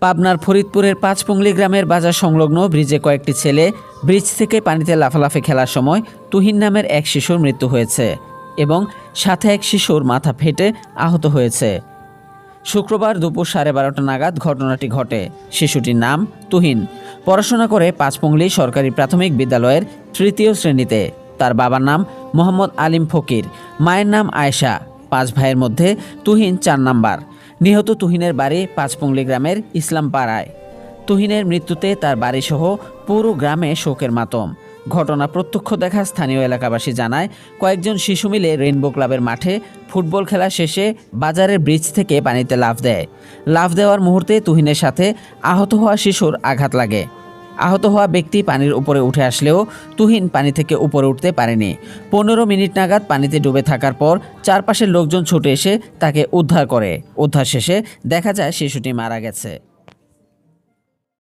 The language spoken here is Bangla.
পাবনার ফরিদপুরের পাঁচপুংলি গ্রামের বাজার সংলগ্ন ব্রিজে কয়েকটি ছেলে ব্রিজ থেকে পানিতে লাফালাফি খেলার সময় তুহিন নামের এক শিশুর মৃত্যু হয়েছে এবং সাথে এক শিশুর মাথা ফেটে আহত হয়েছে। শুক্রবার দুপুর সাড়ে বারোটা নাগাদ ঘটনাটি ঘটে। শিশুটির নাম তুহিন। পড়াশোনা করে পাঁচপুংলি সরকারি প্রাথমিক বিদ্যালয়ের তৃতীয় শ্রেণীতে। তার বাবার নাম মোহাম্মদ আলিম ফকির। মায়ের নাম আয়েশা। পাঁচ ভাইয়ের মধ্যে তুহিন চার নাম্বার। নিহত তুহিনের বাড়ি পাঁচপুংলি গ্রামের ইসলাম পাড়ায় তুহিনের মৃত্যুতে তার বাড়িসহ পুরো গ্রামে শোকের মাতম। ঘটনা প্রত্যক্ষ দেখা স্থানীয় এলাকাবাসী জানায়, কয়েকজন শিশু মিলে রেইনবো ক্লাবের মাঠে ফুটবল খেলা শেষে বাজারের ব্রিজ থেকে পানিতে লাফ দেয়। লাফ দেওয়ার মুহূর্তে তুহিনের সাথে আহত হওয়া শিশুর আঘাত লাগে। আহত হওয়া ব্যক্তি পানির উপরে উঠে আসলেও তুহিন পানি থেকে উপরে উঠতে পারেনি। পনেরো মিনিট নাগাদ পানিতে ডুবে থাকার পর চারপাশের লোকজন ছুটে এসে তাকে উদ্ধার করে। উদ্ধার শেষে দেখা যায় শিশুটি মারা গেছে।